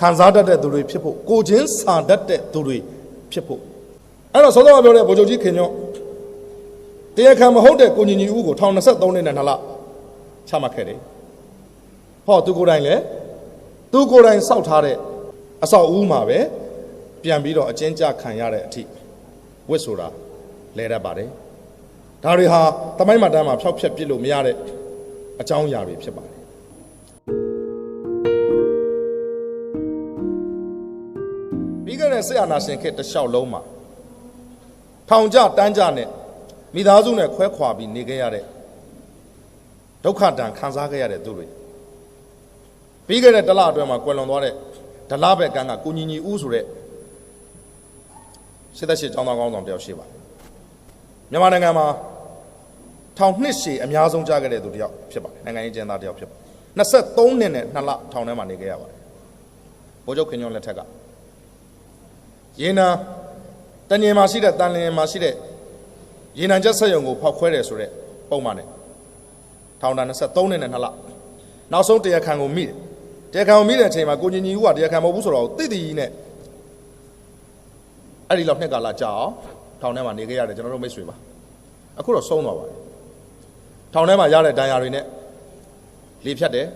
ခံစားတတ်တဲ့သူတွေဖြစ်ဖို့ကိုချင်းစာတတ်တဲ့သူတွေဖြစ်ဖို့အဲ့တော့စောစောကပြောတဲ့ဗိုလ်ချုပ်ကြီးခင်ညော့တရားခံမဟုတ်တဲ့ကိုညီညီဦးကို1023နှစ်နဲ့နှစ်လချမှတ်ခဲ့တယ်ဟောသူကိုယ်တိုင်လည်းသူကိုယ်တိုင်စောက်ထားတဲ့အဆောက်အဦမှာပဲပြန်ပြီးတော့အကျဉ်းချခံရတဲ့အထိဝစ်ဆိုတာလဲတတ်ပါတယ်ဒါတွေဟာတမိုင်းမှတ်တမ်းမှာဖျောက်ဖျက်ပြစ်လို့မရတဲ့အကြောင်းအရာတွေဖြစ်ပါတယ် ပြီးခဲ့တဲ့ဆရာနာရှင်ခေတ်တစ်လျှောက်လုံးမှာထောင်ကြတန်းကြနဲ့မိသားစုနဲ့ခွဲခွာပြီးနေခဲ့ရတဲ့ဒုက္ခတံခံစားခဲ့ရတဲ့သူတွေပြီးခဲ့တဲ့တစ်လအတွင်းမှာကွယ်လွန်သွားတဲ့ဒလဘက်ကန်းကကိုညီညီဦးဆိုတဲ့စစ်သက်ရှိကျောင်းသားကောင်းဆောင်တယောက်ရှိပါတယ်မြန်မာနိုင်ငံမှာထောင်နှစ်ရှည်အများဆုံးကြားခဲ့တဲ့သူတယောက်ဖြစ်ပါတယ်နိုင်ငံရေးကျင်းသားတယောက်ဖြစ်ပါတယ်23နှစ်နဲ့2လထောင်ထဲမှာနေခဲ့ရပါတယ်ဘိုးချုပ်ခင်ညွန့်လက်ထက်က ရေနံတညင်မှာရှိတဲ့တန်လျင်မှာရှိတဲ့ရေနံချက်ဆက်ရုံကိုဖောက်ခွဲတယ်ဆိုတဲ့ပုံမှန်နဲ့ထောင်ဒဏ်23နှစ်နဲ့2လနောက်ဆုံးတရားခံကိုမိတယ်တရားခံကိုမိတဲ့အချိန်မှာကိုညီညီဦးကတရားခံမဟုတ်ဘူးဆိုတော့တိတိကြီးနဲ့အဲ့ဒီလောက်နှစ်ကာလကြာအောင်ထောင်ထဲမှာနေခဲ့ရတယ်ကျွန်တော်တို့မိတ်ဆွေပါအခုတော့ဆုံးသွားပါတယ်ထောင်ထဲမှာရတဲ့ဒဏ်ရာတွေနဲ့လေဖြတ်တယ်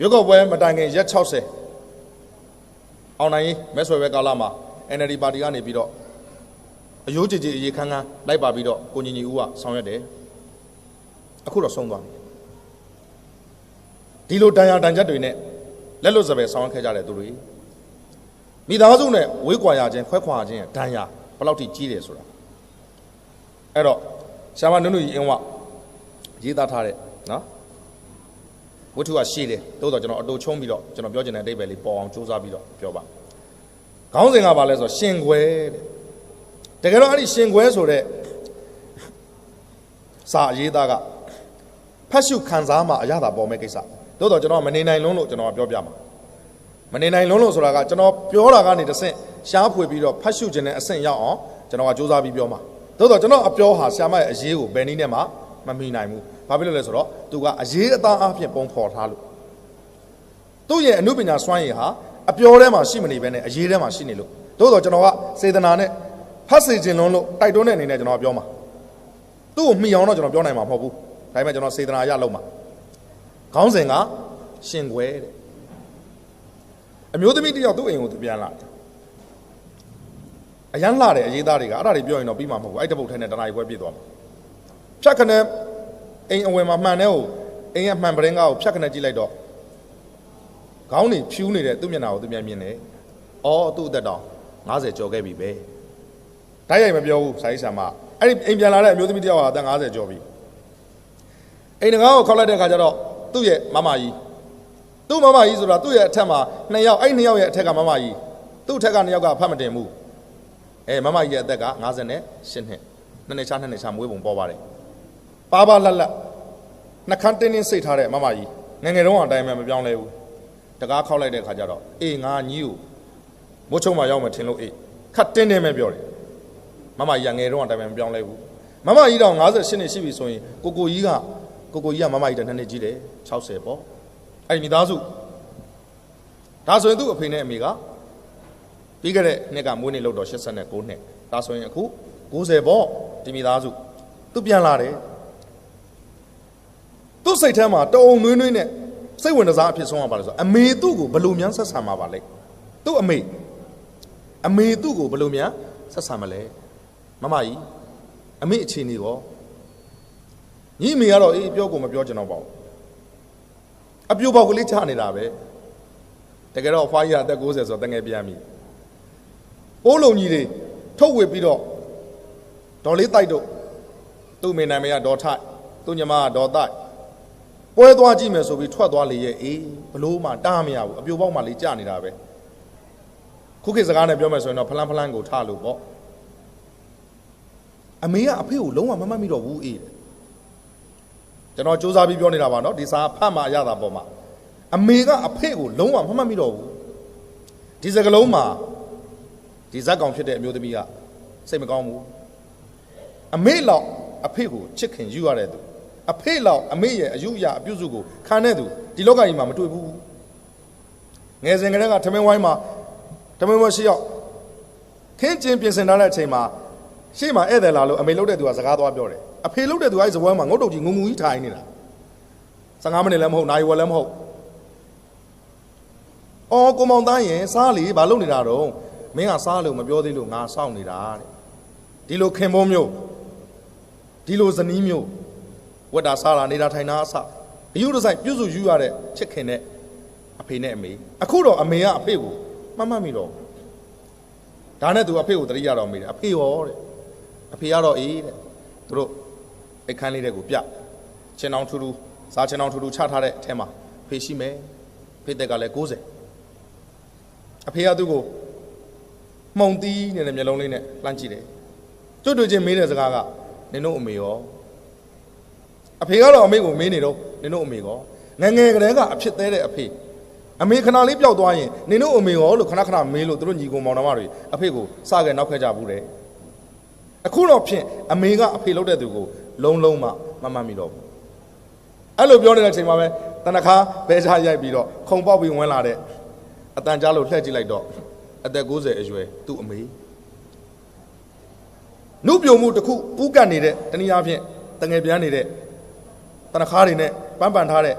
ရွက်ကောက်ပွဲမတိုင်ခင်ရက်60 အောင်နိုင်ရေးမဲဆွယ်ပဲကာလမှာ NLD ပါတီကနေပြီးတော့အယိုးကြည်ကြည်အရေးခန်းခန်းလိုက်ပါပြီးတော့ကိုညီညီဦးကဆောင်ရွက်တယ်အခုတော့ဆုံးသွားပြီဒီလိုတန်ရာတန်ချက်တွေနဲ့လက်လွတ်စပယ်ဆောင်ရွက်ခဲ့ကြတဲ့သူတွေမိသားစုနဲ့ဝေးကွာရခြင်းခွဲခွာခြင်းရဲ့ဒဏ်ရာဘယ်လောက်ထိကြီးတယ်ဆိုတာအဲ့တော့ရှာမနုနုကြီးအင်းဝရေးသားထားတဲ့နော် ဝတ္ထုကရှိတယ်တိုးတော့ကျွန်တော်အတူချုံးပြီးတော့ကျွန်တော်ပြောချင်တဲ့အဓိပ္ပာယ်လေးပေါ်အောင်စူးစမ်းပြီးတော့ပြောပါခေါင်းစဉ်ကဘာလဲဆိုတော့ရှင်ခွဲတဲ့တကယ်တော့အဲ့ဒီရှင်ခွဲဆိုတဲ့စာအရေးသားကဖတ်ရှုခံစားမှအရသာပေါ်မဲ့ကိစ္စတိုးတော့ကျွန်တော်မနေနိုင်လုံးလို့ကျွန်တော်ပြောပြမှာမနေနိုင်လုံးလို့ဆိုတာကကျွန်တော်ပြောတာကနေတစ်ဆင့်ရှားဖွေပြီးတော့ဖတ်ရှုခြင်းနဲ့အဆင့်ရောက်အောင်ကျွန်တော်ကစူးစမ်းပြီးပြောမှာတိုးတော့ကျွန်တော်အပြောဟာဆ iam ရဲ့အရေးကိုဘယ်နည်းနဲ့မှ မမိနိုင်ဘူးဘာဖြစ်လို့လဲဆိုတော့သူကအရေးအသားအဖြစ်ပုံဖော်ထားလို့သူ့ရဲ့အမှုပညာစွမ်းရည်ဟာအပြောထဲမှာရှိမနေဘဲနဲ့အရေးထဲမှာရှိနေလို့သို့တော့ကျွန်တော်ကစေတနာနဲ့ဖတ်စေခြင်းလုံးလို့တိုက်တွန်းတဲ့အနေနဲ့ကျွန်တော်ပြောမှာသူ့ကိုမှီအောင်တော့ကျွန်တော်ပြောနိုင်မှာမဟုတ်ဘူးဒါပေမဲ့ကျွန်တော်စေတနာရလုံးမှာခေါင်းစဉ်ကရှင်ခွဲတဲ့အမျိုးသမီးတစ်ယောက်သူ့အိမ်ကိုသူပြန်လာတယ်အရန်လာတယ်အရေးသားတွေကအဲ့ဒါတွေပြောရင်တော့ပြီးမှာမဟုတ်ဘူးအဲ့တပုတ်ထဲနဲ့တနားရီပွဲပြည့်သွားမှာ ဖြတ်ခနဲ့အိမ်အဝင်မှာမှန်တဲ့ကိုအိမ်ကမှန်ပရင်ကားကိုဖြတ်ခနဲ့ကြည့်လိုက်တော့ခေါင်းနေဖြူးနေတဲ့သူ့မျက်နှာကိုသူမြန်မြင်တယ်။အော်သူ့အသက်တောင်90ကျော်ခဲ့ပြီပဲ။တိုက်ရိုက်မပြောဘူးဆိုင်ဆာမအဲ့ဒီအိမ်ပြန်လာတဲ့အမျိုးသမီးတစ်ယောက်ဟာအသက်90ကျော်ပြီ။အိမ်တကားကိုခောက်လိုက်တဲ့အခါကျတော့သူ့ရဲ့မမကြီးသူ့မမကြီးဆိုတာသူ့ရဲ့အထက်မှာနှစ်ယောက်အဲ့နှစ်ယောက်ရဲ့အထက်ကမမကြီးသူ့အထက်ကနှစ်ယောက်ကဖတ်မတင်ဘူး။အဲမမကြီးရဲ့အသက်က58နှစ်နှစ်နှစ်ချားနှစ်နှစ်ချားမွေးပုံပေါ်ပါတယ်။ ပါပါလက်လက်နှခမ်းတင်းတင်းစိတ်ထားတဲ့မမကြီးငယ်ငယ်တုန်းကအတိုင်းပဲမပြောင်းလဲဘူး။တကားခောက်လိုက်တဲ့ခါကျတော့အေးငါညီကိုမိုးချုံမှာရောက်မယ်ထင်လို့အေးခတ်တင်းတင်းပဲပြောတယ်မမကြီးကငယ်တော့အတိုင်းပဲမပြောင်းလဲဘူးမမကြီးတော့58နှစ်ရှိပြီဆိုရင်ကိုကိုကြီးကကိုကိုကြီးကမမကြီးတနှစ်နှစ်ကြီးတယ်60ပေါ့အဲ့ဒီမိသားစုဒါဆိုရင်သူ့အဖေနဲ့အမေကပြီးခဲ့တဲ့နှစ်ကမွေးနေ့လောက်တော့89နှစ်ဒါဆိုရင်အခု90ပေါ့ဒီမိသားစုသူပြန်လာတယ် သူ့စိတ်ထဲမှာတအုံနွေးနွေးနဲ့စိတ်ဝင်စားအဖြစ်ဆုံးရပါလဲဆိုတော့အမေသူ့ကိုဘယ်လိုများဆက်ဆံမှာပါလဲသူ့အမေအမေသူ့ကိုဘယ်လိုများဆက်ဆံမလဲမမကြီးအမေအခြေအနေရောညီအမေကတော့အေးပြောကိုမပြောချင်တော့ပါဘူးအပြိုပေါက်ကလေးချနေတာပဲတကယ်တော့ဖွားကြီးကအသက်60ဆိုတော့တငယ်ပြန်ပြီပိုးလုံးကြီးတွေထုတ်ဝေပြီးတော့ဒေါ်လေးတိုက်တို့သူ့အမေနာမည်ကဒေါ်ထိုက်သူ့ညီမကဒေါ်တိုက် ပွဲသွားကြည့်မယ်ဆိုပြီးထွက်သွားလေရဲ့အေးဘလို့မှတားမရဘူးအပြိုပေါက်မှလေးကြာနေတာပဲခုခေတ်စကားနဲ့ပြောမယ်ဆိုရင်တော့ဖလန်းဖလန်းကိုထားလို့ပေါ့အမေကအဖေကိုလုံးဝမမှတ်မိတော့ဘူးအေးတဲ့ကျွန်တော်စူးစမ်းပြီးပြောနေတာပါနော်ဒီစာဖတ်မှရတာပေါ့မှာအမေကအဖေကိုလုံးဝမမှတ်မိတော့ဘူးဒီစကလုံးမှာဒီဇက်ကောင်ဖြစ်တဲ့အမျိုးသမီးကစိတ်မကောင်းဘူးအမေလောက်အဖေကိုချစ်ခင်ယူရတဲ့သူ အဖေလောက်အမေရဲ့အယူအယအပြုစုကိုခံတဲ့သူဒီလောကကြီးမှာမတွေ့ဘူးငယ်စဉ်ကတည်းကထမင်းဝိုင်းမှာထမင်းဝိုင်းရှိရောက်ခင်းကျင်းပြင်ဆင်ထားတဲ့အချိန်မှာရှေ့မှာဧည့်သည်လာလို့အမေလှုပ်တဲ့သူကစကားသွားပြောတယ်အဖေလှုပ်တဲ့သူကအဲ့စပွဲမှာငုတ်တုတ်ကြီးငုံငူကြီးထိုင်နေတာ15မိနစ်လည်းမဟုတ်နိုင်ဝက်လည်းမဟုတ်အော်ကိုမောင်သားရင်စားလေဘာလုပ်နေတာတော့မင်းကစားလို့မပြောသေးလို့ငါစောင့်နေတာတဲ့ဒီလိုခင်ဖို့မျိုးဒီလိုဇနီးမျိုး ဝတ်တာစားတာနေတာထိုင်တာအစအယူတဆိုင်ပြုစုယူရတဲ့ချစ်ခင်တဲ့အဖေနဲ့အမေအခုတော့အမေကအဖေကိုမှတ်မှတ်မိတော့ဒါနဲ့သူအဖေကိုတတိယတော့မိတယ်အဖေရောတဲ့အဖေကတော့အေးတဲ့သူတို့အခန်းလေးတဲ့ကိုပြချင်းအောင်ထူထူစားချင်းအောင်ထူထူချထားတဲ့အထဲမှာဖေရှိမယ်ဖေတက်ကလည်း90အဖေကသူ့ကိုမှုံတီးနေတဲ့မျက်လုံးလေးနဲ့လှမ်းကြည့်တယ်ကျွတ်တွေ့ချင်းမေးတဲ့စကားကနင်တို့အမေရော အဖေကတော့အမေကိုမေးနေတော့နင်တို့အမေကောငယ်ငယ်ကလေးကအဖြစ်သေးတဲ့အဖေအမေခဏလေးပျောက်သွားရင်နင်တို့အမေရောလို့ခဏခဏမေးလို့သူတို့ညီကောင်မောင်နှမတွေအဖေကိုစခဲ့နောက်ခဲ့ကြဘူးတဲ့အခုတော့ဖြင့်အမေကအဖေလုပ်တဲ့သူကိုလုံးလုံးမှမမှတ်မိတော့ဘူးအဲ့လိုပြောနေတဲ့အချိန်မှာပဲတနခါဘဲချရိုက်ပြီးတော့ခုံပေါက်ပြီးဝင်လာတဲ့အတန်ကြားလို့လှည့်ကြည့်လိုက်တော့အသက်60အရွယ်သူ့အမေနုပြိုမှုတစ်ခုပူးကတ်နေတဲ့တနည်းအားဖြင့်တငယ်ပြန်နေတဲ့ တနခါတွေနဲ့ပန်းပန်ထားတဲ့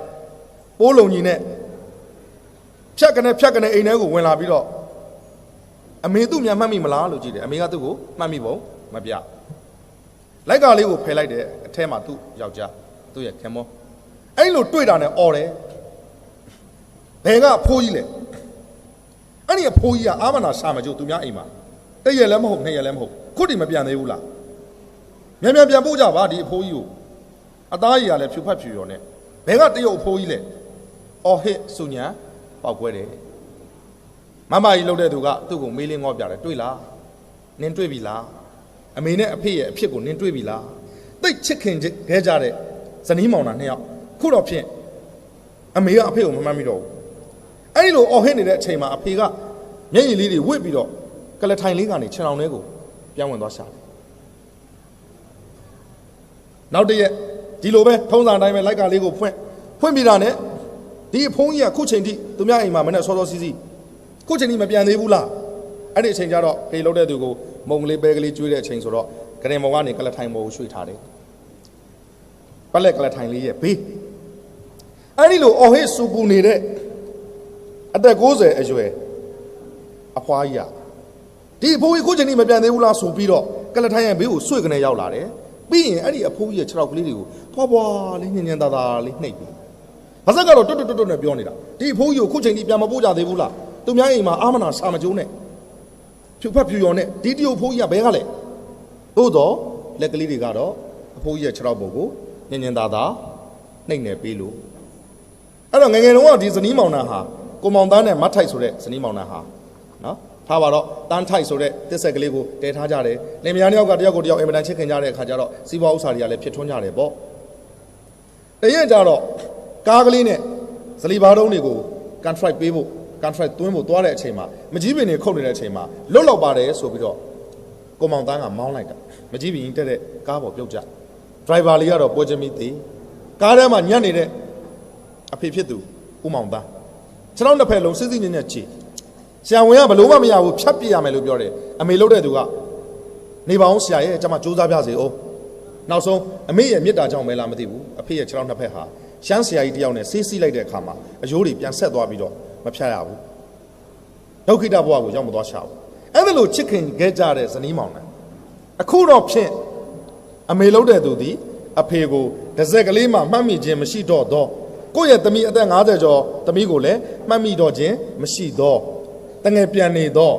ပိုးလုံကြီးနဲ့ဖြတ်ကနေဖြတ်ကနေအိမ်ထဲကိုဝင်လာပြီးတော့အမေသူ့မြန်မှတ်မိမလားလို့ကြည့်တယ်အမေကသူ့ကိုမှတ်မိပုံမပြလိုက်ကလေးကိုဖယ်လိုက်တယ်အထဲမှာသူ့ယောက်ျားသူ့ရဲ့ခင်မောအဲ့လိုတွေ့တာနဲ့អော်တယ်ဘယ်ကအဖိုးကြီးလဲအဲ့ဒီအဖိုးကြီးကအာမနာရှာမကြို့သူများအိမ်မှာတည့်ရက်လည်းမဟုတ်နှစ်ရက်လည်းမဟုတ်ခုတည်းမပြန်သေးဘူးလားမြန်မြန်ပြန်ပို့ကြပါဒီအဖိုးကြီးကို အသားကြီးကလည်းဖြူဖတ်ဖြူရောနဲ့ဘယ်ကတရုတ်အဖိုးကြီးလဲအော်ဟစ်စုညာပောက်ကွဲတယ်မမကြီးလှုပ်တဲ့သူကသူ့ကိုမေးလင်းငေါပြတယ်တွေ့လားနင်းတွေ့ပြီလားအမေနဲ့အဖေရဲ့အဖြစ်ကိုနင်းတွေ့ပြီလားတိတ်ချစ်ခင်ခဲ့ကြတဲ့ဇနီးမောင်နှံနှစ်ယောက်ခုတော့ဖြင့်အမေကအဖေကိုမမှတ်မိတော့ဘူးအဲ့ဒီလိုအော်ဟစ်နေတဲ့အချိန်မှာအဖေကမျက်ရည်လေးတွေဝစ်ပြီးတော့ကလထိုင်လေးကနေခြံအောင်လေးကိုပြောင်းဝင်သွားရှာတယ်နောက်တစ်ရက် ဒီလိုပဲထုံးစံအတိုင်းပဲလိုက်ကလေးကိုဖွင့်ဖွင့်ပြီးတာနဲ့ဒီအဖုံးကြီးကခုချိန်ထိသူများအိမ်မှာမနဲ့စောစောစီးစီးခုချိန်ထိမပြန်သေးဘူးလားအဲ့ဒီအချိန်ကျတော့ဖေလို့တဲ့သူကိုမုံကလေးပဲကလေးကျွေးတဲ့အချိန်ဆိုတော့ကရင်မောင်ကနေကလထိုင်မော်ကိုရွှေ့ထားတယ်ပလက်ကလထိုင်လေးရဲ့ဘေးအဲ့ဒီလိုအော်ဟစ်စူပူနေတဲ့အသက်60အရွယ်အဖွားကြီးကဒီအဖိုးကြီးခုချိန်ထိမပြန်သေးဘူးလားဆိုပြီးတော့ကလထိုင်ရဲ့ဘေးကိုဆွေကနေရောက်လာတယ် ပြီးရင်အဲ့ဒီအဖိုးကြီးရဲ့ခြေထောက်ကလေးတွေကိုဖွာဖွာလေးညင်ညင်သာသာလေးနှိပ်ပြီးဘာစက်ကတော့တွတ်တွတ်တွတ်နဲ့ပြောနေတာဒီအဖိုးကြီးကိုခုချိန်ထိပြန်မပို့ကြသေးဘူးလားသူများအိမ်မှာအာမနာစာမကျိုးနဲ့ဖြူဖက်ဖြူရော်နဲ့ဒီတရုတ်ဖိုးကြီးကဘဲကလဲသို့တော့လက်ကလေးတွေကတော့အဖိုးကြီးရဲ့ခြေထောက်ပုံကိုညင်ညင်သာသာနှိပ်နေပေးလို့အဲ့တော့ငယ်ငယ်တုန်းကဒီဇနီးမောင်နှံဟာကိုမောင်သားနဲ့မတ်ထိုက်ဆိုတဲ့ဇနီးမောင်နှံဟာနော် ထားပါတော့တန်းထိုက်ဆိုတဲ့တစ်ဆက်ကလေးကိုတဲထားကြတယ်လင်မယားတစ်ယောက်ကတယောက်ကိုတယောက်အင်မတန်ချစ်ခင်ကြတဲ့အခါကျတော့စီးပွားဥစ္စာတွေကလည်းဖြစ်ထွန်းကြတယ်ပေါ့တရင်ကြတော့ကားကလေးနဲ့ဇလီဘာတုံးတွေကို contract ပေးဖို့ contract သွင်းဖို့သွားတဲ့အချိန်မှာမကြီးပင်တွေခုတ်နေတဲ့အချိန်မှာလွတ်လောက်ပါတယ်ဆိုပြီးတော့ကိုမောင်တန်းကမောင်းလိုက်တာမကြီးပင်တက်တဲ့ကားပေါ်ပြုတ်ကျ driver လေးကတော့ပွဲချင်းမိသေးကားထဲမှာညက်နေတဲ့အဖေဖြစ်သူဦးမောင်တန်းခြေထောက်နှစ်ဖက်လုံးစစ်စစ်ညံ့ညံ့ချီ ဆရာဝန်ကဘလို့မှမရဘူးဖြတ်ပြရမယ်လို့ပြောတယ်အမေလှုပ်တဲ့သူကနေပါအောင်ဆရာရဲ့ကျွန်မစူးစမ်းပြစေအောင်နောက်ဆုံးအမေရဲ့မေတ္တာကြောင့်ပဲလားမသိဘူးအဖေရဲ့ခြေထောက်နှစ်ဖက်ဟာရှမ်းဆရာကြီးတယောက်နဲ့ဆေးစီးလိုက်တဲ့အခါမှာအယိုးတွေပြန်ဆက်သွားပြီးတော့မဖြတ်ရဘူးဒုက္ခိတဘဝကိုရောက်မသွားရှာဘူးအဲ့ဒါလို့ချစ်ခင်ခဲ့ကြတဲ့ဇနီးမောင်နဲ့အခုတော့ဖြင့်အမေလှုပ်တဲ့သူသည်အဖေကိုတစ်စက်ကလေးမှမှတ်မိခြင်းမရှိတော့တော့ကိုယ့်ရဲ့သမီးအသက်50ကျော်သမီးကိုလည်းမှတ်မိတော့ခြင်းမရှိတော့ တငယ်ပြန်နေတော့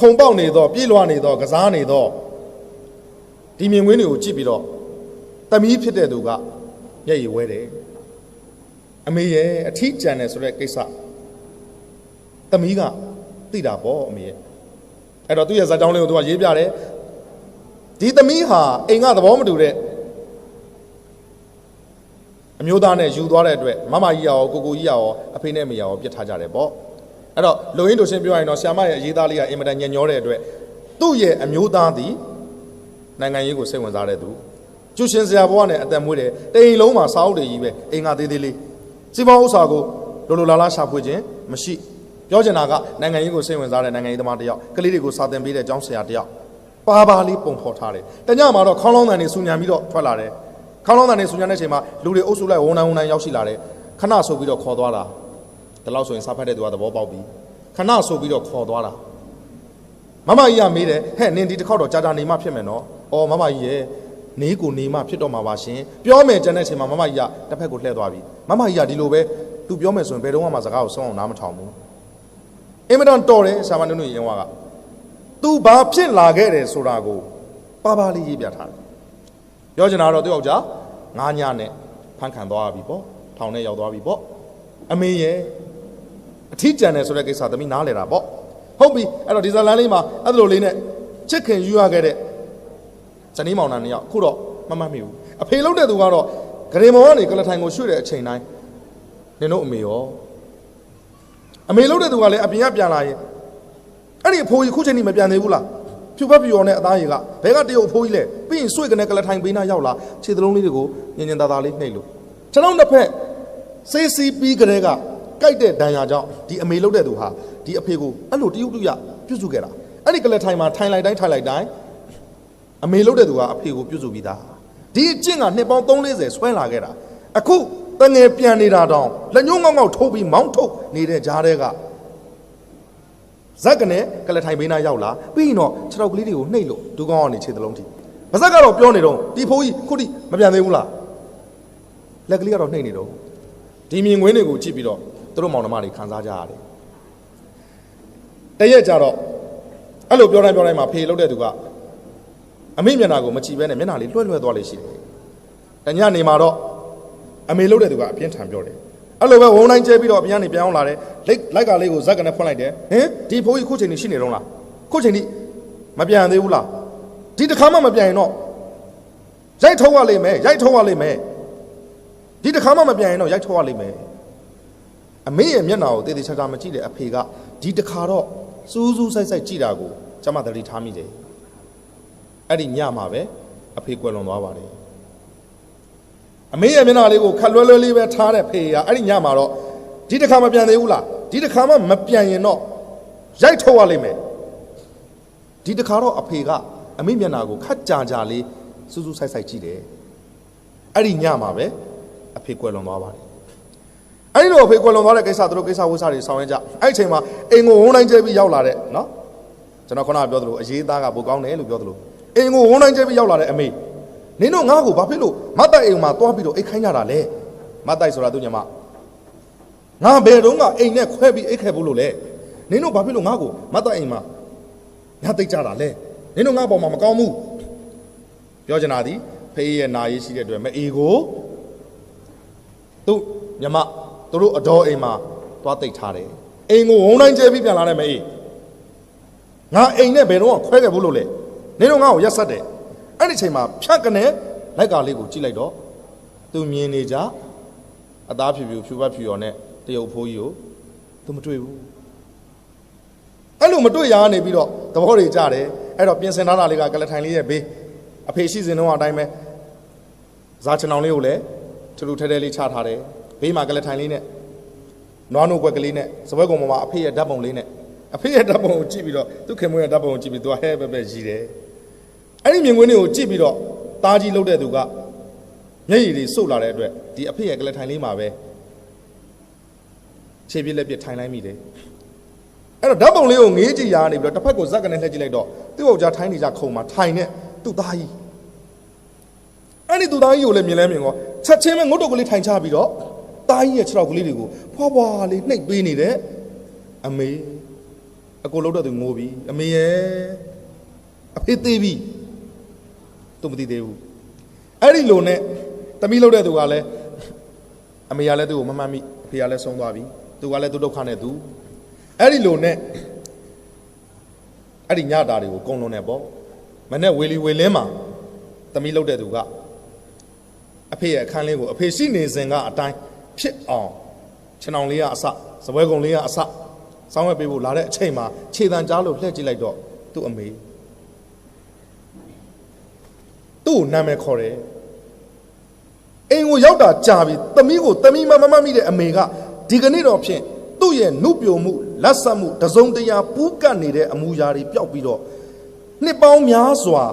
ခုံပေါက်နေတော့ပြေးလွှားနေတော့ကစားနေတော့ဒီမြင်ကွင်းတွေကိုကြည့်ပြီးတော့သမီးဖြစ်တဲ့သူကမျက်ရည်ဝဲတယ်အမေရဲ့အထီးကျန်တယ်ဆိုတဲ့ကိစ္စသမီးကသိတာပေါ့အမေရဲ့အဲ့တော့သူ့ရဲ့ဇာတ်ကြောင်းလေးကိုသူကရေးပြတယ်ဒီသမီးဟာအိမ်ကသဘောမတူတဲ့အမျိုးသားနဲ့ယူသွားတဲ့အတွက်မမကြီးရောကိုကိုကြီးရောအဖေနဲ့အမေရောပြစ်ထားကြတယ်ပေါ့ အဲ့တော့လူရင်းတို့ရှင်းပြောရရင်တော့ဆ iam မရဲ့အရေးသားလေးကအင်မတန်ညံ့ညောတဲ့အတွက်သူ့ရဲ့အမျိုးသားသည်နိုင်ငံရေးကိုစိတ်ဝင်စားတဲ့သူကျူရှင်ဆရာဘွားနဲ့အသက်မွေးတယ်တိမ်လုံးမှာစာအုပ်တွေကြီးပဲအင်္ဂါသေးသေးလေးစီမောဥစ္စာကိုလိုလိုလားလားရှာဖွေခြင်းမရှိပြောချင်တာကနိုင်ငံရေးကိုစိတ်ဝင်စားတဲ့နိုင်ငံရေးသမားတစ်ယောက်ကလေးတွေကိုစာသင်ပေးတဲ့အကြောင်းဆရာတစ်ယောက်ပါပါလေးပုံဖော်ထားတယ်တညမှာတော့ခေါင်းလောင်းတန်တွေဆူညံပြီးတော့ထွက်လာတယ်ခေါင်းလောင်းတန်တွေဆူညံတဲ့အချိန်မှာလူတွေအုပ်စုလိုက်ဝုန်းတိုင်းဝုန်းတိုင်းရောက်ရှိလာတယ်ခဏဆိုပြီးတော့ခေါ်သွားတာ ဒီလောက်ဆိုရင်စာဖတ်တဲ့သူကသဘောပေါက်ပြီခဏဆိုပြီးတော့ခေါ်သွားတာမမကြီးကမေးတယ်ဟဲ့နင်ဒီတစ်ခေါက်တော့ကြာကြာနေမှဖြစ်မယ်နော်။အော်မမကြီးရဲ့နေကိုနေမှဖြစ်တော့မှာပါရှင်။ပြောမယ်ကြတဲ့ချိန်မှာမမကြီးကတစ်ဖက်ကိုလှည့်သွားပြီ။မမကြီးကဒီလိုပဲသူပြောမယ်ဆိုရင်ဘယ်တော့မှစကားကိုဆုံးအောင်နားမထောင်ဘူး။အင်မတန်တော်တယ်ဆာမနုနုရင်ဝါက။ तू ဘာဖြစ်လာခဲ့တယ်ဆိုတာကိုပါပါလေးရေးပြထားတယ်။ပြောချင်တာတော့သူ့ယောက်ျားငားညနဲ့ဖန်ခံသွားပြီပေါ့။ထောင်ထဲရောက်သွားပြီပေါ့။အမေရဲ့ အထီးကျန်တယ်ဆိုတဲ့ကိစ္စသမီးနားလဲတာပေါ့ဟုတ်ပြီအဲ့တော့ဒီဇလန်လေးမှာအဲ့လိုလေးနဲ့ချစ်ခင်ယူရခဲ့တဲ့ဇနီးမောင်နှံနှစ်ယောက်အခုတော့မမှတ်မိဘူးအဖေလုံးတဲ့သူကတော့ဂရေမော်ကနေကလထိုင်ကိုရွှေ့တဲ့အချိန်တိုင်းနင်တို့အမေရောအမေလုံးတဲ့သူကလည်းအပြင်ကပြန်လာရင်အဲ့ဒီအဖိုးကြီးခုချိန်ထိမပြန်သေးဘူးလားဖြူဖက်ဖြူရောနဲ့အသားရည်ကဘဲကတရုတ်အဖိုးကြီးလဲပြီးရင်ရွှေ့ကနေကလထိုင်ပေးနာရောက်လာခြေသလုံးလေးတွေကိုညင်ညင်သာသာလေးနှိပ်လို့ကျွန်တော်တစ်ဖက်စေးစီးပြီးကလေးက ကြိုက်တဲ့ဒဏ်ရာကြောင့်ဒီအမေလုံးတဲ့သူဟာဒီအဖေကိုအဲ့လိုတရုတ်တူရပြုစုခဲ့တာအဲ့ဒီကလထိုင်မှာထိုင်လိုက်တိုင်းထိုင်လိုက်တိုင်းအမေလုပ်တဲ့သူကအဖေကိုပြုစုပြီးသားဒီအကျင့်ကနှစ်ပေါင်း340ဆွဲလာခဲ့တာအခုတငယ်ပြန်နေတာတောင်လက်ညှိုးငေါက်ငေါက်ထိုးပြီးမောင်းထုတ်နေတဲ့ကြားထဲကဇက်ကနေကလထိုင်ဘေးနားရောက်လာပြီးရင်တော့ခြေထောက်ကလေးတွေကိုနှိပ်လို့ဒူကောင်းကနေခြေသလုံးထိပါဇက်ကတော့ပြောနေတော့ဒီဖိုးကြီးခုထိမပြန်သေးဘူးလားလက်ကလေးကတော့နှိပ်နေတော့ဒီမြင်ကွင်းတွေကိုကြည့်ပြီးတော့ သူတို့မောင်နှမတွေခံစားကြရတယ်တရက်ကြတော့အဲ့လိုပြောတိုင်းပြောတိုင်းမှာဖေလုပ်တဲ့သူကအမေမျက်နှာကိုမကြည့်ဘဲနဲ့မျက်နှာလေးလွှဲလွှဲသွားလေရှိတယ်။တညနေမှာတော့အမေလှုပ်တဲ့သူကအပြင်းထန်ပြောတယ်။အဲ့လိုပဲဝုန်းတိုင်းကျဲပြီးတော့အပြန်ကနေပြန်အောင်လာတယ်။လက်လိုက်ကလေးကိုဇက်ကနေဖွင့်လိုက်တယ်။ဟင်ဒီဖိုးကြီးခုချိန်နေရှိနေတော့လား။ခုချိန်ထိမပြန်သေးဘူးလား။ဒီတစ်ခါမှမပြန်ရင်တော့ရိုက်ထုတ်ရလိမ့်မယ်ရိုက်ထုတ်ရလိမ့်မယ်။ဒီတစ်ခါမှမပြန်ရင်တော့ရိုက်ထုတ်ရလိမ့်မယ်။ အမေရဲ့မျက်နှာကိုတေးသေးချာချာမကြည့်တဲ့အဖေကဒီတစ်ခါတော့စူးစူးဆိုင်ဆိုင်ကြည့်တာကိုကျမသတိထားမိတယ်။အဲ့ဒီညမှာပဲအဖေကွယ်လွန်သွားပါတယ်အမေရဲ့မျက်နှာလေးကိုခက်လွဲလွဲလေးပဲထားတဲ့ဖေကအဲ့ဒီညမှာတော့ဒီတစ်ခါမပြန်သေးဘူးလားဒီတစ်ခါမှမပြန်ရင်တော့ရိုက်ထုတ်ရလိမ့်မယ်ဒီတစ်ခါတော့အဖေကအမေမျက်နှာကိုခက်ကြာကြာလေးစူးစူးဆိုင်ဆိုင်ကြည့်တယ်အဲ့ဒီညမှာပဲအဖေကွယ်လွန်သွားပါတယ် အဲ့ဒီတော့အဖေကွယ်လွန်သွားတဲ့ကိစ္စသူတို့ကိစ္စဝိစာတွေဆောင်ရွက်ကြအဲ့ဒီအချိန်မှာအိမ်ကိုဝုန်းတိုင်းကျဲပြီးရောက်လာတဲ့နော်ကျွန်တော်ခုနကပြောသလိုအရေးသားကပိုကောင်းတယ်လို့ပြောသလိုအင်ကိုဝုန်းတိုင်းကျဲပြီးရောက်လာတဲ့အမေနင်တို့ငါ့ကိုဘာဖြစ်လို့မတ်တိုက်အိမ်မှာတွားပြီးတော့အိတ်ခိုင်းကြတာလဲမတ်တိုက်ဆိုတာသူညမငါဘယ်တော့ကအိမ်နဲ့ခွဲပြီးအိတ်ခဲ့ဘူးလို့လဲနင်တို့ဘာဖြစ်လို့ငါ့ကိုမတ်တိုက်အိမ်မှာငါတိတ်ကြတာလဲနင်တို့ငါ့ဘောမှာမကောင်းဘူးပြောချင်တာဒီဖေးရဲ့နာရေးရှိတဲ့အတွက်မအေကိုသူညမ သူတို့အတော်အိမ်မှာတွားတိတ်ထားတယ်အိမ်ကိုဝုန်းတိုင်းကျဲပြီးပြန်လာတဲ့မအေးငါအိမ်နဲ့ဘယ်တော့မှခွဲခဲ့ဘူးလို့လေနင်တို့ငါ့ကိုရက်ဆက်တယ်အဲ့ဒီချိန်မှာဖြတ်ကနေလိုက်ကလေးကိုကြည့်လိုက်တော့သူမြင်နေကြအသားဖြူဖြူဖြူဘတ်ဖြူရောနဲ့တရုတ်ဖိုးကြီးကိုသူမတွေ့ဘူးအဲ့လိုမတွေ့ရကနေပြီးတော့သဘောတွေကြတယ်အဲ့တော့ပြင်ဆင်ထားတာလေးကကလထိုင်လေးရဲ့ဘေးအဖေရှိစဉ်တော့အတိုင်းပဲဇာချင်အောင်လေးကိုလည်းထူထူထဲထဲလေးချထားတယ် ဘေးမှာကလထိုင်လေးနဲ့နွားနို့ကွက်ကလေးနဲ့စပွဲကုံပေါ်မှာအဖေရဲ့ဓာတ်ပုံလေးနဲ့အဖေရဲ့ဓာတ်ပုံကိုကြည့်ပြီးတော့သူခင်မွေးရဲ့ဓာတ်ပုံကိုကြည့်ပြီးသူကဟဲပဲပဲရည်တယ်အဲ့ဒီမြင်ကွင်းတွေကိုကြည့်ပြီးတော့ตาကြီးလှုပ်တဲ့သူကမျက်ရည်တွေစုပ်လာတဲ့အတွက်ဒီအဖေရဲ့ကလထိုင်လေးမှာပဲခြေပြစ်လက်ပြစ်ထိုင်လိုက်မိတယ်အဲ့တော့ဓာတ်ပုံလေးကိုငေးကြည့်ရနေပြီးတော့တစ်ဖက်ကိုဇက်ကနေလှည့်ကြည့်လိုက်တော့သူ့ယောက်ျားထိုင်းနေကြခုံမှာထိုင်နေသူ့သားကြီးအဲ့ဒီသူ့သားကြီးကိုလည်းမြင်လဲမြင်ကောချက်ချင်းပဲငုတ်တုတ်ကလေးထိုင်ချပြီးတော့ သားကြီးရဲ့ခြေထောက်ကလေးတွေကိုဖွာဖွာလေးနှိပ်ပေးနေတဲ့အမေအကိုလုံးတော့သူငိုပြီအမေရဲ့အဖေသေးပြီသူမသိသေးဘူးအဲ့ဒီလိုနဲ့တမိလုံးတဲ့သူကလည်းအမေကလည်းသူ့ကိုမမှတ်မိအဖေကလည်းဆုံးသွားပြီသူကလည်းသူ့ဒုက္ခနဲ့သူအဲ့ဒီလိုနဲ့အဲ့ဒီညတာတွေကိုကုံလုံးနေပေါ့မနဲ့ဝေလီဝေလင်းမှာတမိလုံးတဲ့သူကအဖေရဲ့အခန်းလေးကိုအဖေရှိနေစဉ်ကအတိုင်း ဖြစ်အောင်ခြံအောင်လေးကအစစပွဲကုံလေးကအစစောင်းဝဲပေးဖို့လာတဲ့အချိန်မှာခြေတံကြားလို့လှည့်ကြည့်လိုက်တော့သူ့အမေသူ့ကိုနာမည်ခေါ်တယ်အိမ်ကိုရောက်တာကြာပြီသမီးကိုသမီးမမမမိတဲ့အမေကဒီကနေ့တော့ဖြင့်သူ့သူ့ရဲ့နုပြိုမှုလက်ဆက်မှုတစုံတရာပူးကပ်နေတဲ့အမူအရာတွေပျောက်ပြီးတော့နှစ်ပေါင်းများစွာ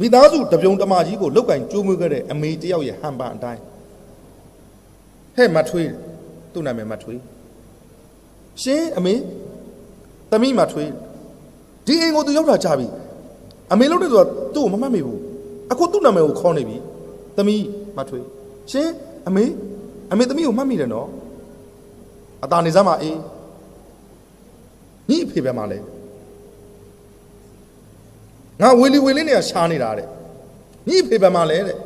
မိသားစုတပြုံတမကြီးကိုလောက်ကင်ကျိုးမွေးခဲ့တဲ့အမေတယောက်ရဲ့ဟန်ပန်အတိုင်း ဟဲ့မထွေးသူ့နာမည်မထွေးရှင်အမေသမီးမထွေးဒီအိမ်ကိုသူရောက်လာကြပြီအမေလို့တဲ့ဆိုတော့သူ့ကိုမမှတ်မိဘူးအခုသူ့နာမည်ကိုခေါ်နေပြီသမီးမထွေးရှင်အမေအမေသမီးကိုမှတ်မိတယ်နော်အตาနေစမ်းမအေးညီအဖေပဲမလဲငါဝေလီဝေလေးနေရရှားနေတာတဲ့ညီအဖေပဲမလဲတဲ့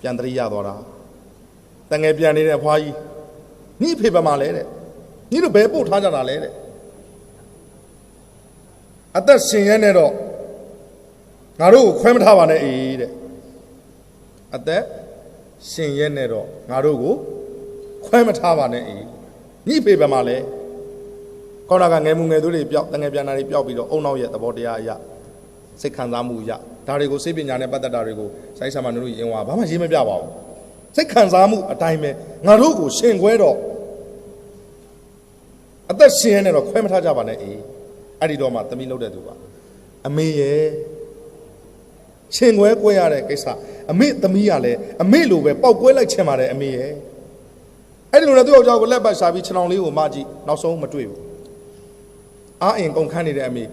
ပြန်တရိရသွားတာ တငယ်ပြန်နေတဲ့ဖွားကြီးညီအဖေပဲမလဲတဲ့ညီတို့ဘယ်ပို့ထားကြတာလဲတဲ့အသက်ရှင်ရဲနဲ့တော့ငါတို့ကိုခွဲမထားပါနဲ့အေးတဲ့အသက်ရှင်ရဲနဲ့တော့ငါတို့ကိုခွဲမထားပါနဲ့အေးညိဖေပဲမှာလဲခေါင်းကငယ်မှုငယ်သူတွေပျောက်တငယ်ပြန်တာတွေပျောက်ပြီးတော့အုံနောက်ရဲ့သဘောတရားအရစိတ်ခံစားမှုအရဒါတွေကိုစိတ်ပညာနဲ့ပတ်သက်တာတွေကိုစိုင်းဆာမနုတို့ရင်ဝါဘာမှရေးမပြပါဘူး စိတ်ခံစားမှုအတိုင်းပဲငါတို့ကိုရှင်ခွဲတော့အသက်ရှင်နေတော့ခွဲမထားကြပါနဲ့အေးအဲ့ဒီတော့မှသမီးလုပ်တဲ့သူပါအမေရဲ့ရှင်ခွဲကွဲရတဲ့ကိစ္စအမေသမီးကလည်းအမေလိုပဲပောက်ကွဲလိုက်ချင်ပါတယ်အမေရဲ့အဲ့ဒီလိုနဲ့သူ့ယောက်ျားကိုလက်ပတ်ရှာပြီးခြေထောင်လေးကိုမကြည့်နောက်ဆုံးမတွေ့ဘူးအားအင်ကုန်ခန်းနေတဲ့အမေ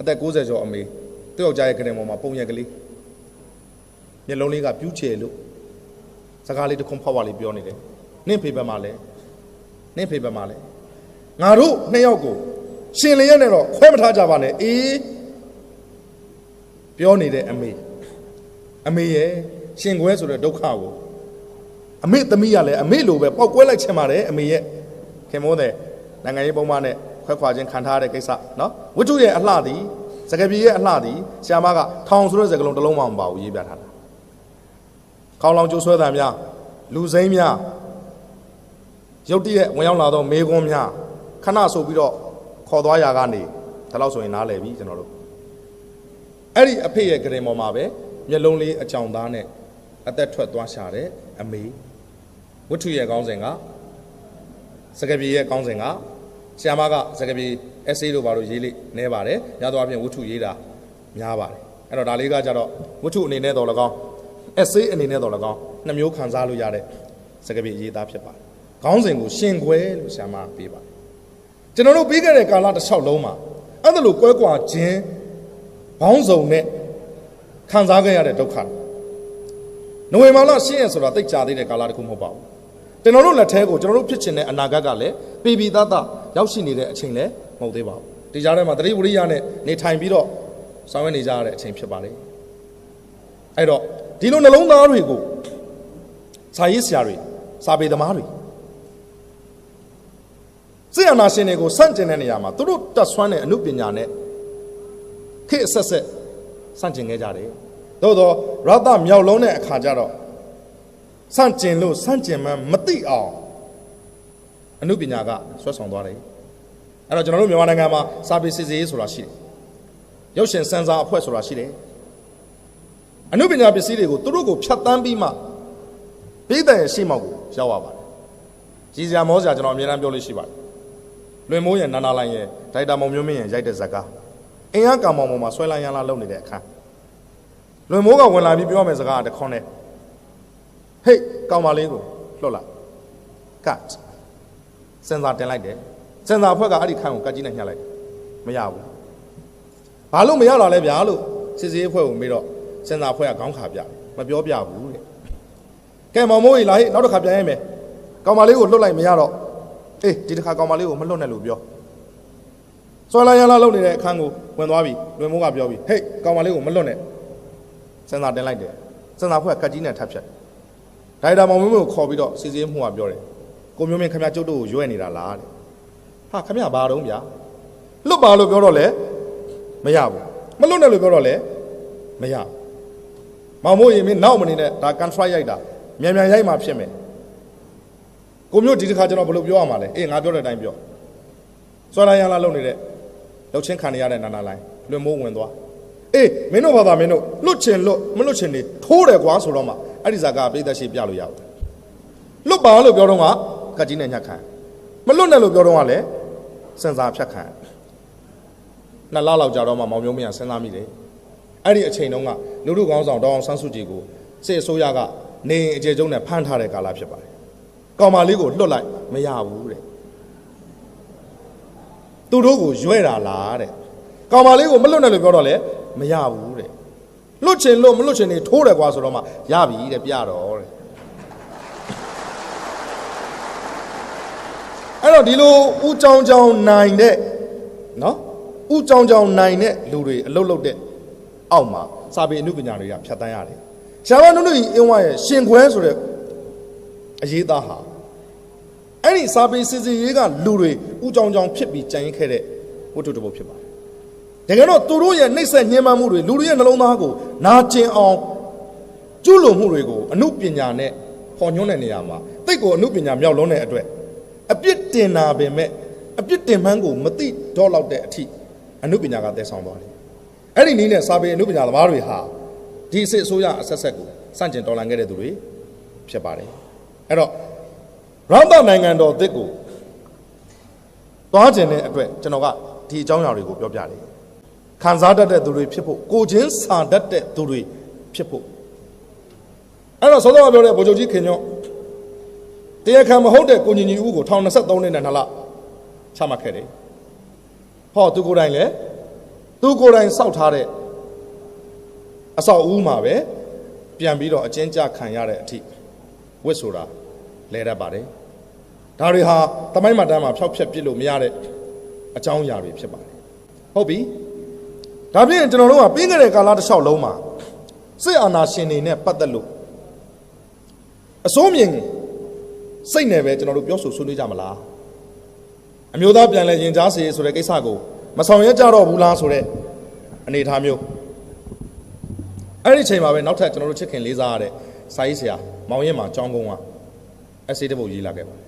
အသက်60ကျော်အမေသူ့ယောက်ျားရဲ့ကရင်ပေါ်မှာပုံရက်ကလေးမျက်လုံးလေးကပြူးချေလို့ စကားလေးတစ်ခွန်းဖောက်ပါလေးပြောနေတယ်နင့်ဖေဘက်မှာလဲနင့်ဖေဘက်မှာလဲငါတို့နှစ်ယောက်ကိုရှင်လျက်နဲ့တော့ခွဲမထားကြပါနဲ့အေးပြောနေတဲ့အမေအမေရဲ့ရှင်ခွဲဆိုတဲ့ဒုက္ခကိုအမေသမီးကလည်းအမေလိုပဲပောက်ကွဲလိုက်ချင်ပါတယ်အမေရဲ့ခင်မိုးတဲ့နိုင်ငံရေးပုံမှန်နဲ့ခွဲခွာခြင်းခံထားရတဲ့ကိစ္စနော်ဝတ္ထုရဲ့အလှသည်စကပြေရဲ့အလှသည်ဆ iam ကထောင်ဆိုတဲ့စကလုံးတစ်လုံးမှမပါဘူးရေးပြထားတာ ခေါင်းလောင်ကျိုးဆွဲတာများလူစိမ့်များရုတ်တရက်ဝင်ရောက်လာတော့မေကွန်းများခဏဆိုပြီးတော့ခေါ်သွားရာကနေဒါလို့ဆိုရင်နားလည်ပြီကျွန်တော်တို့အဲ့ဒီအဖေရဲ့ကရင်ပေါ်မှာပဲမျက်လုံးလေးအကြောင်သားနဲ့အသက်ထွက်သွားရှာတဲ့အမေဝတ္ထုရဲ့ကောင်းစဉ်ကစကပြေရဲ့ကောင်းစဉ်ကဆ iam ကစကပြေ essay တို့ဘာလို့ရေးလိနဲပါတယ်ညသောအပြင်ဝတ္ထုရေးတာများပါတယ်အဲ့တော့ဒါလေးကကြတော့ဝတ္ထုအနေနဲ့တော့၎င်း essay အနေနဲ့တော့၎င်းနှစ်မျိုးခံစားလို့ရတဲ့စကပြေရေးသားဖြစ်ပါတယ်ကောင်းစဉ်ကိုရှင်ခွဲလို့ဆ iam ပေးပါတယ်ကျွန်တော်တို့ပြီးခဲ့တဲ့ကာလတစ်လျှောက်လုံးမှာအဲ့ဒါလိုကွဲကွာခြင်းဘောင်းစုံနဲ့ခံစားခဲ့ရတဲ့ဒုက္ခနိုဝင်ဘာလ10ရက်ဆိုတာတိတ်ကြသေးတဲ့ကာလတစ်ခုမဟုတ်ပါဘူးကျွန်တော်တို့လက်ထဲကိုကျွန်တော်တို့ဖြစ်ချင်တဲ့အနာဂတ်ကလည်းပေပီသားသားရောက်ရှိနေတဲ့အချိန်လည်းမဟုတ်သေးပါဘူးဒီကြားထဲမှာတတိဝရိယနဲ့နေထိုင်ပြီးတော့ဆောင်ရွက်နေကြရတဲ့အချိန်ဖြစ်ပါလေအဲ့တော့ ဒီလိုနှလုံးသားတွေကိုစာရေးဆရာတွေစာပေသမားတွေစေအနာရှင်တွေကိုစန့်ကျင်တဲ့နေရာမှာသူတို့တက်ဆွမ်းတဲ့အမှုပညာနဲ့ခေတ်အဆက်ဆက်စန့်ကျင်ခဲ့ကြတယ်သို့တော့ရသမြောက်လုံးတဲ့အခါကျတော့စန့်ကျင်လို့စန့်ကျင်မှမသိအောင်အမှုပညာကဆွဲဆောင်သွားတယ်အဲ့တော့ကျွန်တော်တို့မြန်မာနိုင်ငံမှာစာပေစစ်စေးဆိုတာရှိတယ်ရုပ်ရှင်စံစာအဖွဲ့ဆိုတာရှိတယ် အမှုပညာပစ္စည်းတွေကိုသူတို့ကိုဖြတ်တန်းပြီးမှပြည်တဲ့ရှေ့မောက်ကိုရောက်ရပါတယ်ကြည်စရာမောစရာကျွန်တော်အများအားပြောလို့ရှိပါတယ်လွင်မိုးရဲ့နာနာလိုင်းရဲ့ဒိုက်တာမောင်မျိုးမင်းရဲ့ရိုက်တဲ့ဇာတ်ကားအင်အားကံမောင်ပေါ်မှာဆွဲလန်းရမ်းလာလုပ်နေတဲ့အခန်းလွင်မိုးကဝင်လာပြီးပြောမယ်စကားကတခွန်းနဲ့ဟေးကောင်မလေးကိုလွှတ်လိုက်ကတ်စင်စာတင်လိုက်တယ်စင်စာအဖွဲ့ကအဲ့ဒီခန်းကိုကတ်ကြီးနဲ့ညှက်လိုက်တယ်မရဘူးဘာလို့မရတာလဲဗျာလို့စစ်စေးအဖွဲ့ကိုမေးတော့ စင်စာအဖွဲ့ကခေါင်းခါပြတယ်မပြောပြဘူးတဲ့ကဲမောင်မိုးကြီးလာဟေးနောက်တစ်ခါပြန်ရမယ်ကောင်မလေးကိုလွှတ်လိုက်မရတော့အေးဒီတစ်ခါကောင်မလေးကိုမလွှတ်နဲ့လို့ပြောစွဲလာရလာလုံနေတဲ့အခန်းကိုဝင်သွားပြီလွင်မိုးကပြောပြီဟေးကောင်မလေးကိုမလွှတ်နဲ့စင်စာတင်လိုက်တယ်စင်စာဖွဲ့ကတ်ကြီးနဲ့ထပ်ဖြတ်ဒိုင်တာမောင်မျိုးမျိုးကိုခေါ်ပြီးတော့စီစီမှုကပြောတယ်ကိုမျိုးမင်းခမရကျုပ်တို့ကိုရွဲ့နေတာလားတဲ့ဟာခမရဘာတော့ဗျာလွတ်ပါလို့ပြောတော့လေမရဘူးမလွတ်နဲ့လို့ပြောတော့လေမရဘူး မောင်မိုးရင်မင်းနောက်မနေနဲ့ဒါကန်ထရိုက်ရိုက်တာမြန်မြန်ရိုက်မှဖြစ်မယ်ကိုမျိုးဒီတစ်ခါကျွန်တော်ဘယ်လိုပြောရမှာလဲအေးငါပြောတဲ့အတိုင်းပြောစွာလာရလာလုံနေတဲ့လောက်ချင်းခံနေရတဲ့နာနာလိုင်းလွင်မိုးဝင်သွားအေးမင်းတို့ဘာသာမင်းတို့လွတ်ချင်လွတ်မလွတ်ချင်နေထိုးတယ်ကွာဆိုတော့မှအဲ့ဒီဇာကပိသက်ရှိပြလို့ရဘူးလွတ်ပါလို့ပြောတော့ကခကတ်ကြီးနဲ့ညှက်ခံမလွတ်နဲ့လို့ပြောတော့ကလည်းစင်စာဖြတ်ခံနှစ်လလောက်ကြာတော့မှမောင်မျိုးမရစဉ်းစားမိတယ် အဲ့ဒီအချိန်တုန်းကလူလူကောင်းဆောင်တောင်းအောင်ဆန်းစုကြည်ကိုစစ်အစိုးရကနေအိမ်အကျေကျုံနဲ့ဖမ်းထားတဲ့ကာလဖြစ်ပါတယ်ကောင်မလေးကိုလွတ်လိုက်မရဘူးတဲ့သူတို့ကိုရွဲ့တာလားတဲ့ကောင်မလေးကိုမလွတ်နဲ့လို့ပြောတော့လေမရဘူးတဲ့လွတ်ချင်လွတ်မလွတ်ချင်နေထိုးတယ်ကွာဆိုတော့မှရပြီတဲ့ပြတော့တဲ့အဲ့တော့ဒီလိုဥကြောင်ကြောင်နိုင်တဲ့နော်ဥကြောင်ကြောင်နိုင်တဲ့လူတွေအလုတ်လုတ်တဲ့ အောက်မှာစာပေအမှုပညာတွေကဖြတ်တန်းရတယ်။ရှားမနုနုကြီးအင်းဝါရဲ့ရှင်ခွဲဆိုတဲ့အရေးသားဟာအဲ့ဒီစာပေစစ်စစ်ရေးကလူတွေဥကြောင်ကြောင်ဖြစ်ပြီးကြံရင်ခဲ့တဲ့ဝတ္ထုတစ်ပုဒ်ဖြစ်ပါတယ်။တကယ်တော့သူတို့ရဲ့နှိမ့်ဆက်ညှဉ်းပန်းမှုတွေလူတွေရဲ့နှလုံးသားကိုနာကျင်အောင်ကျุလို့မှုတွေကိုအမှုပညာနဲ့ဟောညွှန်းတဲ့နေရာမှာတိတ်ကိုအမှုပညာမြောက်လုံးတဲ့အတွက်အပြစ်တင်တာပဲမဲ့အပြစ်တင်မှန်းကိုမသိတော့လောက်တဲ့အထိအနုပညာကတည်ဆောင်သွားတယ်။ အဲ့ဒီနည်းနဲ့စာပေအနုပညာသမားတွေဟာဒီအစစ်အစိုးရအဆက်ဆက်ကိုစန့်ကျင်တော်လှန်ခဲ့တဲ့သူတွေဖြစ်ပါတယ်။အဲ့တော့ရောင်းတနိုင်ငံတော်တစ်ကိုသွားကျင်တဲ့အတွက်ကျွန်တော်ကဒီအကြောင်းအရာတွေကိုပြောပြတယ်။ခံစားတတ်တဲ့သူတွေဖြစ်ဖို့ကိုချင်းစာတတ်တဲ့သူတွေဖြစ်ဖို့အဲ့တော့စောစောကပြောတဲ့ဗိုလ်ချုပ်ကြီးခင်ညော့တရားခံမဟုတ်တဲ့ကိုညီညီဦးကို1023နှစ်နဲ့နှစ်လချမှတ်ခဲ့တယ်။ဟောသူကိုယ်တိုင်လည်း သူကိုယ်တိုင်စောက်ထားတဲ့အဆောက်အဦမှာပဲပြန်ပြီးတော့အကျဉ်းချခံရတဲ့အထိဝစ်ဆိုတာလဲတတ်ပါတယ်။ဒါတွေဟာတမိုင်းမှတမ်းမှာဖျောက်ဖျက်ပြစ်လို့မရတဲ့အကြောင်းအရာတွေဖြစ်ပါတယ်။ဟုတ်ပြီ။ဒါဖြင့်ကျွန်တော်တို့ကပြီးခဲ့တဲ့ကာလတစ်လျှောက်လုံးမှာစစ်အာဏာရှင်တွေနဲ့ပတ်သက်လို့အစိုးမြင်စိတ်နဲ့ပဲကျွန်တော်တို့ပြောဆိုဆွေးနွေးကြမလားအမျိုးသားပြန်လဲရင်ကြားစေဆိုတဲ့ကိစ္စကို မဆောင်ရွက်ကြတော့ဘူးလားဆိုတဲ့အနေအထားမျိုးအဲ့ဒီချိန်မှာပဲနောက်ထပ်ကျွန်တော်တို့ချစ်ခင်လေးစားရတဲ့စာရေးဆရာမောင်ရင်မှာចောင်းကုန်းကအစီတပုတ်ရေးလာခဲ့ပါတယ်